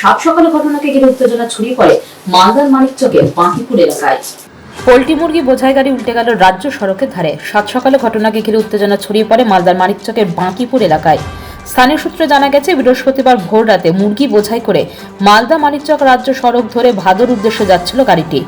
সাত সকালে ঘটনাকে ঘিরে উত্তেজনা ছড়িয়ে পড়ে মালদার বাঁকিপুর এলাকায়। মুরগি, বোঝাই গাড়ি উল্টে গেল রাজ্য সড়কের ধারে। সাত সকালে ঘটনাকে ঘিরে উত্তেজনা ছড়িয়ে পড়ে মালদার মানিকচকের বাঁকিপুর এলাকায়। স্থানীয় সূত্রে জানা গেছে, বৃহস্পতিবার ভোর রাতে মুরগি বোঝাই করে মালদা মানিকচক রাজ্য সড়ক ধরে ভাদর উদ্দেশ্যে যাচ্ছিল গাড়িটি।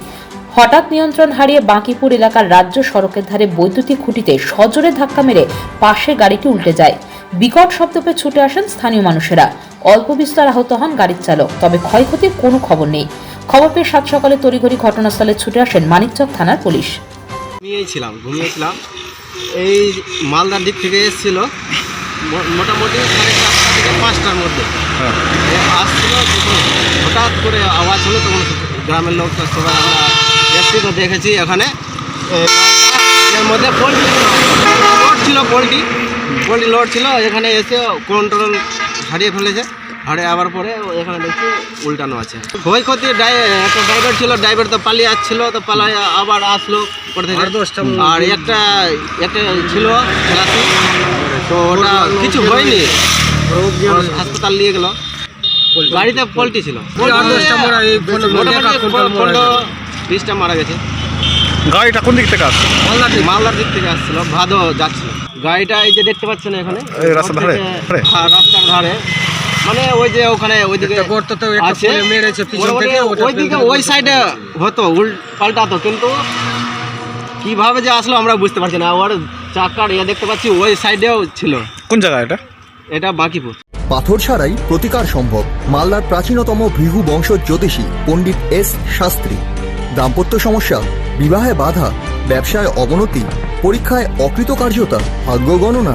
হঠাৎ নিয়ন্ত্রণ হারিয়ে বাঁকিপুর এলাকার রাজ্য সড়কের ধারে বৈদ্যুতিক খুঁটিতে সজোরে ধাক্কা মেরে পাশে গাড়িটি উল্টে যায়। বিকট শব্দ পেয়ে ছুটে আসেন স্থানীয় মানুষেরা। অল্প বিস্তর আহত হন গাড়ির চালক। তবে ক্ষয়ক্ষতির কোনো খবর নেই। খবর পেয়ে সাত সকালে তড়িঘড়ি ঘটনাস্থলে ছুটে আসেন মানিকচক থানার পুলিশ। ঘুমিয়েছিলাম ঘুমিয়েছিলাম। এই মালদার দিক থেকে এসেছিল। মো- মোটামুটি সাড়ে চারটা থেকে পাঁচটার মধ্যে। এ আসছিল হঠাৎ করে আওয়াজ হলো তখন গ্রামের লোক তো সবাই আমরা এসছি দেখেছি এখানে। এর মধ্যে পোলট্রি লোড ছিল পোলট্রি। পোলট্রি লোড ছিল এখানে এসে কন্ট্রোল হারিয়ে ফেলেছে। হারিয়ে আবার পরে এখানে দেখছি উল্টানো আছে। ক্ষয়ক্ষতি একটা ড্রাইভার ছিল ড্রাইভার তো পালিয়ে আসছিল তো পালিয়ে আবার আসলো আর একটা একটা ছিল তো ওটা কিছু হয়নি। হাসপাতাল নিয়ে গেল। গাড়িতে পোলট্রি ছিল। পনেরো বিশটা মারা গেছে। গাড়িটা কোন দিক থেকে আসছে? মালদার দিক। মালদার দিক থেকে আসছিল ভাদো যাচ্ছিল। গাড়িটা এই যে দেখতে পাচ্ছেন এখানে? রাস্তার ধারে? ধারে? হ্যাঁ রাস্তার ধারে। মানে ওই যে ওখানে ওইদিকে আছে। মোটামুটি ওইদিকে ওই সাইডে হতো উল্ট পাল্টাতো কিন্তু কীভাবে যে আসলো আমরা বুঝতে পারছি না। ওর চাকার ইয়ে দেখতে পাচ্ছি ওই সাইডেও ছিল। কোন জায়গা এটা? এটা বাকিপুর। পাথর ছাড়াই প্রতিকার সম্ভব। মালদার প্রাচীনতম ভৃহু বংশ জ্যোতিষী পণ্ডিত এস শাস্ত্রী। দাম্পত্য সমস্যা বিবাহে বাধা ব্যবসায় অবনতি পরীক্ষায় অকৃতকার্যতা ভাগ্য গণনা